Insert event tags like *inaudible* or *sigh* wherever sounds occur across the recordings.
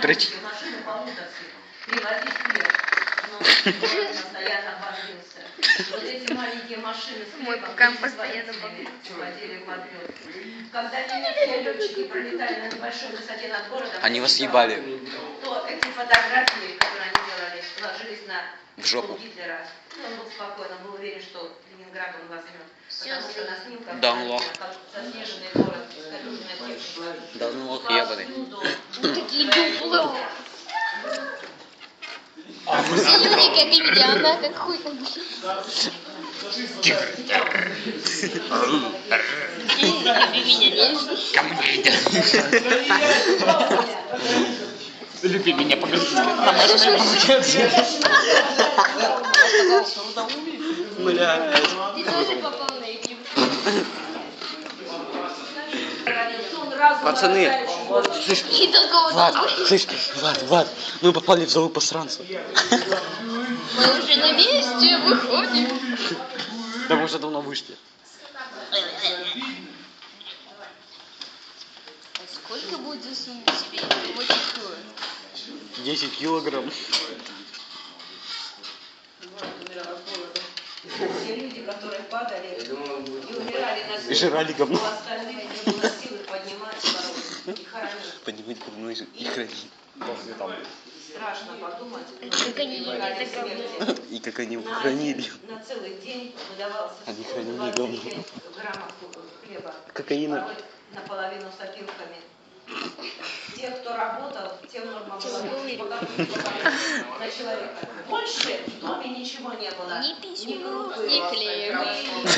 Дрочить. Вот эти маленькие машины с хлебом. Когда немецкие летчики пролетали на небольшой высоте над городом, Они вас ебали. то эти фотографии, которые они делали, ложились на В жопу. Гитлера. И он был спокоен, он был уверен, что Ленинград он возьмет. Потому что на снимках Да, он лох. как заснеженный город, искалеченная техника. Да он лох ебаный. Такие дупло. Все люди как и меня, она как хуй. Нежно. Ко мне иди. Люби меня, покажи Бля. Ты тоже попал на YouTube. Пацаны, слышь, Влад, слышь, Влад, Влад, мы попали в залу постранцев. Мы уже на месте, выходим. Да мы уже давно вышли. Сколько будет? Очень стоит. 10 килограмм. Все люди, которые падали и умирали на И земле, жрали говно. у остальных не было силы поднимать и хоронить. Поднимать говно и и хранить. Страшно подумать. но Как они смертью. И как они его хранили. На целый день выдавался Они 125 хранили говно. граммов хлеба. Кокаина. Порой наполовину была *laughs* на человека. Больше в доме ничего не было. Ни письма, крупы, ни хлеба. ни-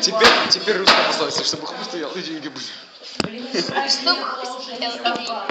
Теперь, теперь русская пословица, чтобы хуй стоял и деньги были. Блин, не Чтоб было уже ни стоял.